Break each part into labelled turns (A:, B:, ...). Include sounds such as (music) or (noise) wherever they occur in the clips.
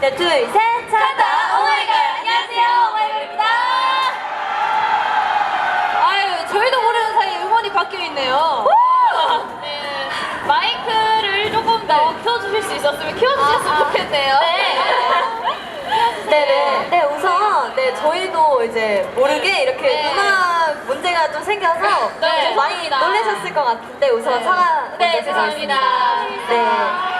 A: 네, 둘, 셋, 찾아 오마이걸. 안녕하세요, 오마이걸입니다.
B: 아유, 저희도 모르는 사이에 음원이 바뀌어 있네요.
C: 네, 마이크를 조금 더 키워주실 수 있었으면 키워주셨으면
B: 아, 아.
C: 좋겠네요.
A: 네. 네네. (laughs) 네, 우선, 네, 저희도 이제 모르게 이렇게
C: 네.
A: 음악 문제가 좀 생겨서
C: 네,
A: 좀 많이
C: 죄송합니다.
A: 놀라셨을 것 같은데 우선
B: 네.
A: 사과
C: 네, 죄송합니다.
A: 네.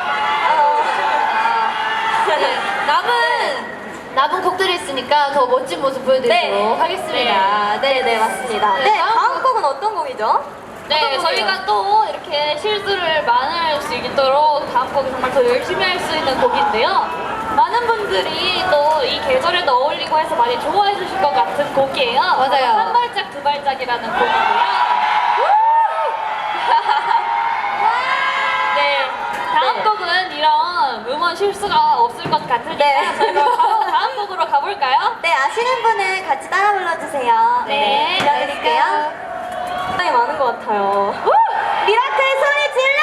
A: 어,
B: 네, 남은, 남은 곡들이 있으니까 더 멋진 모습 보여드리도록
A: 네.
B: 하겠습니다.
A: 네, 네, 맞습니다.
B: 네,
A: 네,
B: 다음
A: 곡은 어떤 곡이죠?
C: 네, 저희가 또 이렇게 실수를 많을 수 있도록 다음 곡이 정말 더 열심히 할 수 있는 곡인데요. 많은 분들이 또 이 계절에도 어울리고 해서 많이 좋아해 주실 것 같은 곡이에요.
B: 맞아요.
C: 한 발짝 두 발짝이라는 곡이고요. (laughs) 네, 다음
A: 네.
C: 곡은 이런 음원 실수가 없을 것 같으니까
A: 네.
C: 저희가 바로 다음 곡으로 가볼까요?
A: 네, 아시는 분은 같이 따라 불러주세요.
C: 네,
A: 들려드릴게요. 굉장히 많은 것 같아요. 미라클 소리 질러!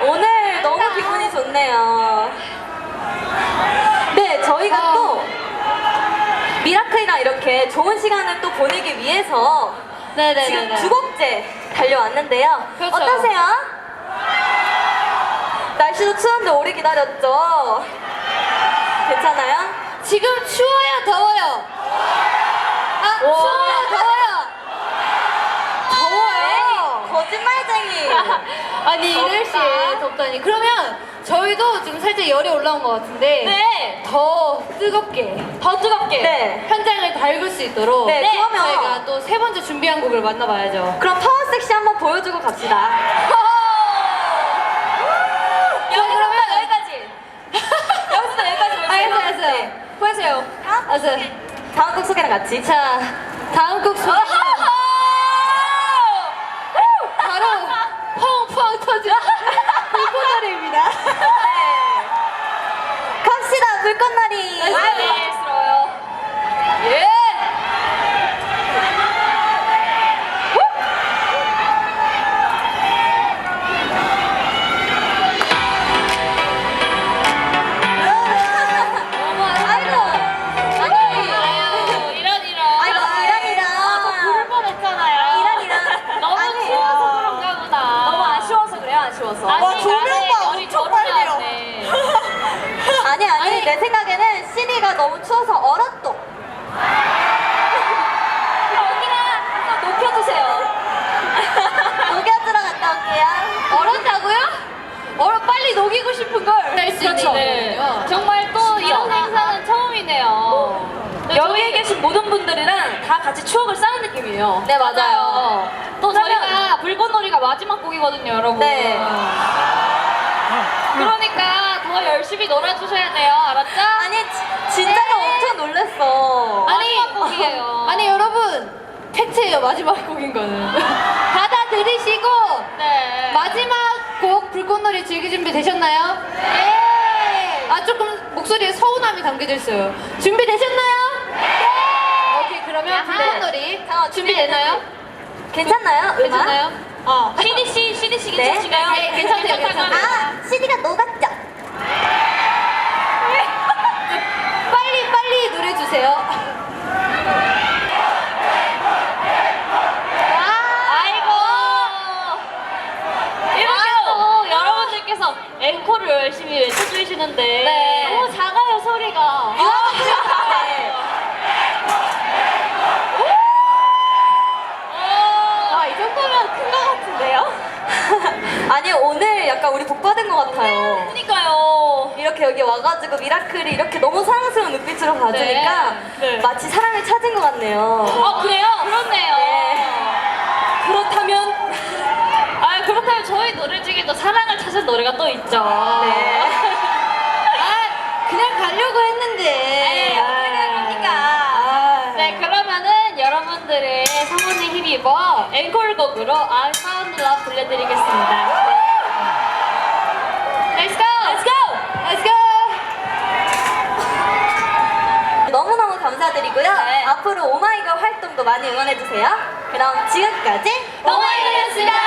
A: (laughs) 오늘 너무 기분이 좋네요. 네, 저희가
B: 어.
A: 또 미라클이랑 이렇게 좋은 시간을 또 보내기 위해서
B: 네네네.
A: 지금 두 곡째 달려왔는데요.
B: 그렇죠.
A: 어떠세요? 날씨도 추운데 오래 기다렸죠? 괜찮아요?
B: 지금 추워요, 더워요? 아,
A: 오.
B: 추워요, 더워요? 더워요.
A: 거짓말쟁이. (laughs)
B: 아니,
A: 덥다.
B: 이럴 시에 덥다니. 그러면 저희도 지금 살짝 열이 올라온 것 같은데.
C: 네,
B: 더 뜨겁게,
C: 더 뜨겁게.
A: 네.
B: 현장을 달굴 수 있도록.
A: 네, 그러면-
B: 저희가 또 세 번째 준비한 곡을 만나봐야죠.
A: 그럼 파워 섹시 한번 보여주고 갑시다.
C: 여기서 여기까지. 여기서 여기까지 보여주세요.
B: 알겠어요, 알겠어요. 보여주세요. 알았어요.
A: 다음 곡 소개랑 같이.
B: 자, 다음 곡 소개. 바로 펑펑 터진 불꽃놀이입니다. (laughs)
A: 네. 갑시다, 불꽃놀이.
C: 안녕스러워요.
B: 예!
A: 내 생각에는 시리가 너무 추워서 얼었도. 여기가 녹여주세요. (laughs) 녹여주러 갔다 올게요.
B: 얼었다고요? 얼어 빨리 녹이고 싶은 걸 할수 있는
C: 네. 정말 또 이런 행사는 처음이네요. 네,
A: 여기에 계신 모든 분들이랑 다 같이 추억을 쌓는 느낌이에요. 네,
C: 맞아요. 또 저희가 불꽃놀이가 마지막 곡이거든요, 여러분.
A: 네.
C: 그러니까 더 열심히 놀아주셔야 돼요, 알았죠?
A: 아니, 지- 진짜로 엄청 놀랐어.
C: 아니, 마지막 곡이에요.
B: 아니 여러분 팩트예요 마지막 곡인 거는 (laughs) 받아들이시고
C: 네.
B: 마지막 곡 불꽃놀이 즐길 준비 되셨나요? 네. 아 조금 목소리에 서운함이 담겨져 있어요. 준비 되셨나요? 네. 오케이 그러면
C: 야하.
B: 불꽃놀이
A: 자,
B: 준비됐나요?
A: 괜찮나요? 음악?
B: 괜찮나요? 어.
C: CDC, CDC
A: 네.
C: 괜찮으신가요?
B: 네, 괜찮대요, 괜찮대요.
A: 아, CD가 녹았죠?
B: 빨리 빨리 노래 주세요.
C: 아이고. 이렇게 또 여러분들께서 앵콜을 열심히 외쳐주시는데
B: 네.
C: 너무 작아요, 소리가.
A: 네.
C: 아, 이 정도면 큰 것 같은데요? (laughs)
A: 아니, 오늘 약간 우리 복 받은 것 같아요.
C: 그니까요.
A: 이렇게 여기 와가지고 미라클이 이렇게 너무 사랑스러운 눈빛으로 봐주니까
C: 네. 네.
A: 마치 사랑을 찾은 것 같네요.
C: 아, 그래요? 그렇네요.
A: 네. 그렇다면
C: 노래 중에도 사랑을 찾은 노래가 또 있죠.
A: 네. (laughs)
B: 아 그냥 가려고 했는데.
C: 겁니까?
B: 아.
C: 네, 그러면은 여러분들의 성원에 힘입어 앵콜곡으로 I Found Love 들려드리겠습니다. Let's go! Let's go!
B: Let's go.
A: 너무너무 감사드리고요.
C: 네.
A: 앞으로 오마이걸 활동도 많이 응원해주세요. 그럼 지금까지
C: 오마이걸이었습니다.